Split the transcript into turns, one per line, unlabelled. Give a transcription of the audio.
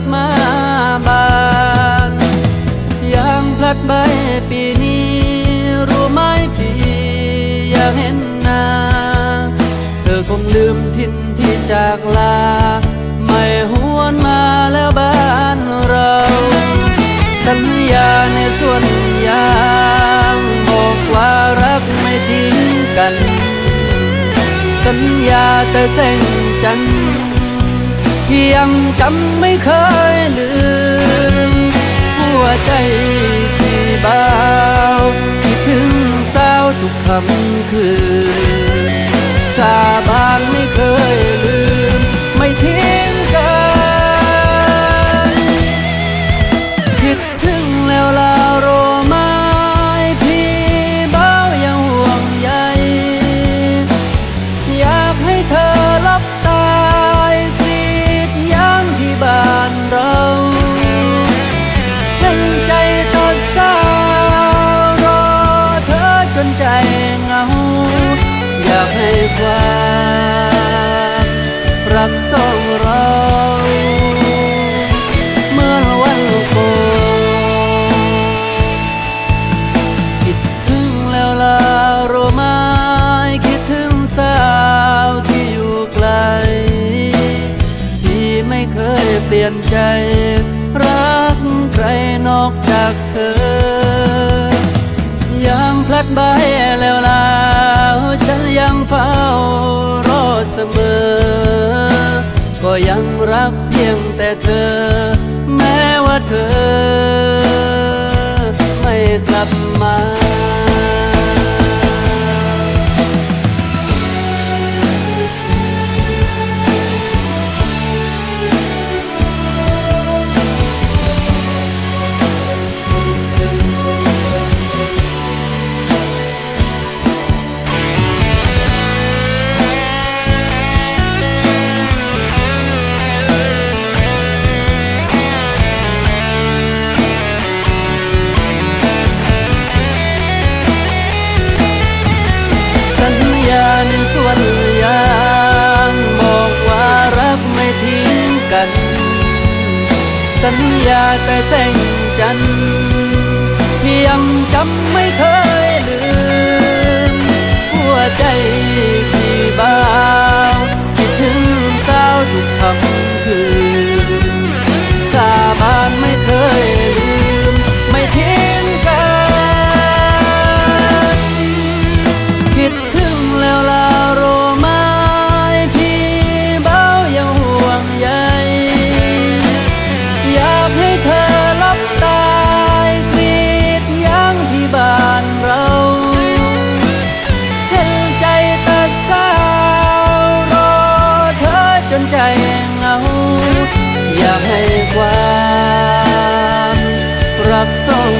รับมาบานยางพลัดใบปีนี้ รู้ไหมพี่อยากเห็นหน้า เธอคงลืมทินที่จากลา ไม่หวนมาแล้วบ้านเรา สัญญาในส่วนยางบอกว่ารักไม่ทิ้งกัน สัญญาแต่เส้นจันทร์ ยังจำไม่เคยลืมหัวใจ ใจเหงา อยากให้ความรักสองเราเหมื่อนวันก่อนคิดถึงแล้วลาโรม้คิดถึงสาวที่อยู่ไกล ที่ไม่เคยเปลี่ยนใจ รักใครนอกจากเธอ ยักใบแล้วลาวฉันยังเฝ้ารอเสมอ ก็ยังรักเพียงแต่เธอ แม้ว่าเธอ ไม่กลับมา สัญญาแต่แสงจันทร์ที่ยังจำไม่เคยลืม หัวใจที่บ้าคิดถึงสาวทุกคำ อ